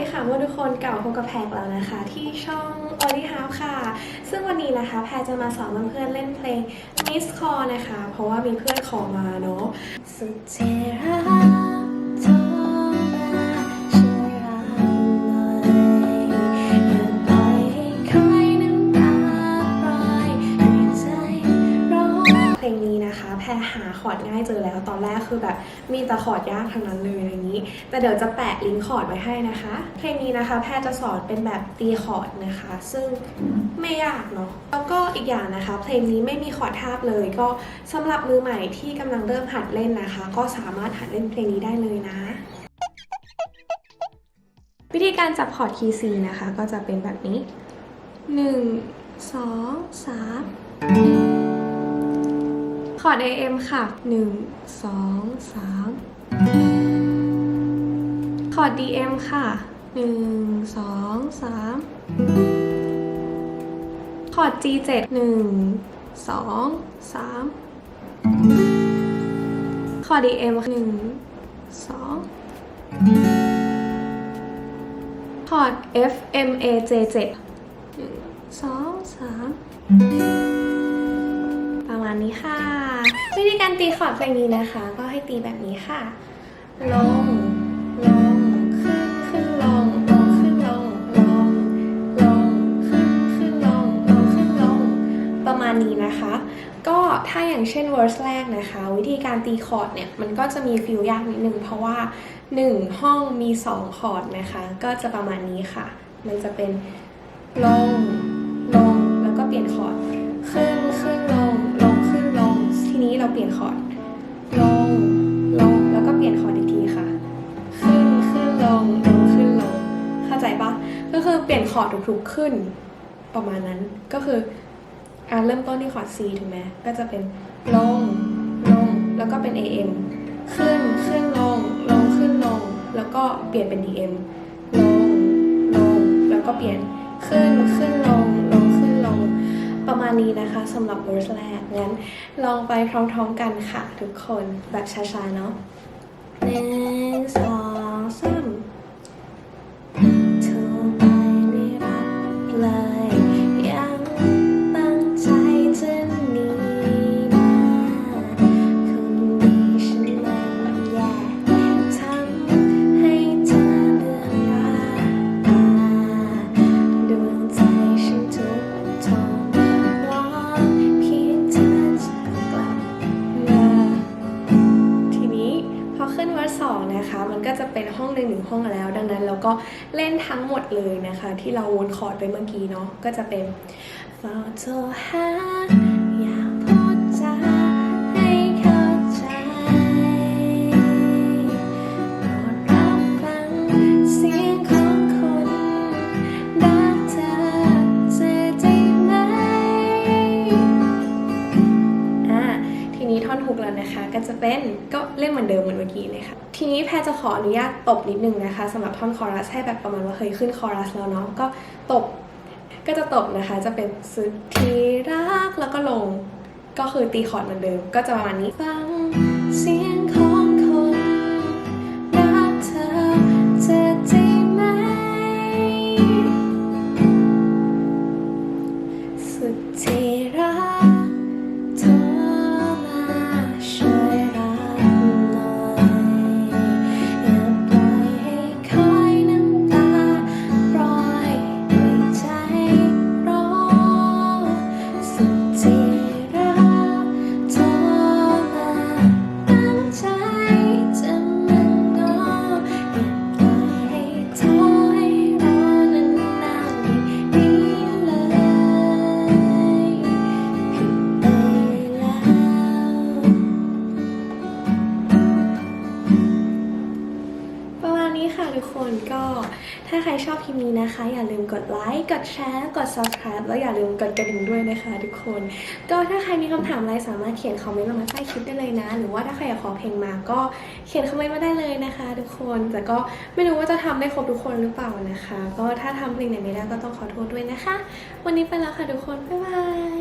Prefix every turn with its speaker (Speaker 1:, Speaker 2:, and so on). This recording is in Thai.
Speaker 1: ดีค่ะว่าทุกคนเก่าพบกับแพรแล้วนะคะ ที่ช่อง o l y House ค่ะ ซึ่งวันนี้นะคะ แพรจะมาสอนเพื่อนๆเล่นเพลง Miss Call นะคะ เพราะว่ามีเพื่อนขอมาเนาะสุดที่รัก คอร์ดง่ายเจอแล้ว ตอนแรกคือแบบมีแต่คอร์ดยากทั้งนั้นเลยอย่างนี้ แต่เดี๋ยวจะแปะลิงก์คอร์ดไว้ให้นะคะ เพลงนี้นะคะ แพรจะสอนเป็นแบบตีคอร์ดนะคะ ซึ่งไม่ยากเนาะแล้วก็อีกอย่างนะคะ เพลงนี้ไม่มีคอร์ดทาบเลย ก็สำหรับมือใหม่ที่กำลังเริ่มหัดเล่นนะคะ ก็สามารถหัดเล่นเพลงนี้ได้เลยนะวิธีการจับคอร์ดคีย์ C นะคะ ก็จะเป็นแบบนี้ 1 2 3 คอร์ด AM ค่ะ 1 2 3 คอร์ด DM ค่ะ 1 2 3 คอร์ด G7 1 2 3 คอร์ด DM 1 2คอร์ด F M A J 7 1 2 3 นี้ค่ะ วิธีการตีคอร์ดเพลงนี้นะคะ ก็ให้ตีแบบนี้ค่ะ ลง ลง ขึ้น ขึ้นลง ลง ขึ้นลง ลง ลง ขึ้น ขึ้นลง ลง ขึ้นลง ประมาณนี้นะคะ ก็ถ้าอย่างเช่น verse แรกนะคะ วิธีการตีคอร์ดเนี่ย มันก็จะมีฟิลยากนิดนึง เพราะว่า 1 ห้องมี 2 คอร์ดนะคะ ก็จะประมาณนี้ค่ะ มันจะเป็นลง ลง แล้วก็เปลี่ยนคอร์ด คอร์ดทุกๆขึ้นประมาณนั้นก็คืออ่าเริ่มต้นที่คอร์ด C ถูกไหมก็จะเป็นลงลงแล้วก็เป็น AM ขึ้นขึ้นลงลงขึ้นลง แล้วก็เปลี่ยนเป็น DM ลงลงแล้วก็เปลี่ยนขึ้นขึ้นลงลงขึ้นลง ประมาณนี้นะคะสำหรับ verse แรกงั้นลองไปพร้อมๆกันค่ะทุกคนแบบช้าๆเนาะหนึ่งสอง ในหนึ่งห้องแล้ว ดังนั้นเราก็เล่นทั้งหมดเลยนะคะ ที่เราวนคอร์ดไปเมื่อกี้เนาะก็จะเป็นเฝ้าโทรหาอยาก ก็จะเป็นก็เล่นเหมือนเดิมเหมือนเมื่อกี้เลยค่ะ ทีนี้แพรจะขออนุญาตตบนิดนึงนะคะสำหรับท่อนคอรัสให้แบบประมาณว่าเคยขึ้นคอรัสแล้วเนาะก็ตบก็จะตบนะคะจะเป็นสุดที่รักแล้วก็ลง ก็คือตีคอร์ดเหมือนเดิม ก็จะประมาณนี้ฟังเสียงของคนรักเธอจะด้ไหม สุดที่ นี้ค่ะทุกคนก็ถ้าใครชอบคลิปนี้นะคะ อย่าลืมกดไลค์กดแชร์กด subscribe แล้วอย่าลืมกดกระดิ่งด้วยนะคะทุกคน ก็ถ้าใครมีคำถามอะไรสามารถเขียนคอมเมนต์ลงมาใต้คลิปได้เลยนะ หรือว่าถ้าใครอยากขอเพลงมาก็เขียนคอมเมนต์มาได้เลยนะคะ ทุกคนแต่ก็ไม่รู้ว่าจะทำได้ครบทุกคนหรือเปล่านะคะ ก็ถ้าทำเพลงไหนไม่ได้ก็ต้องขอโทษด้วยนะคะ วันนี้ไปแล้วค่ะทุกคนบ๊ายบาย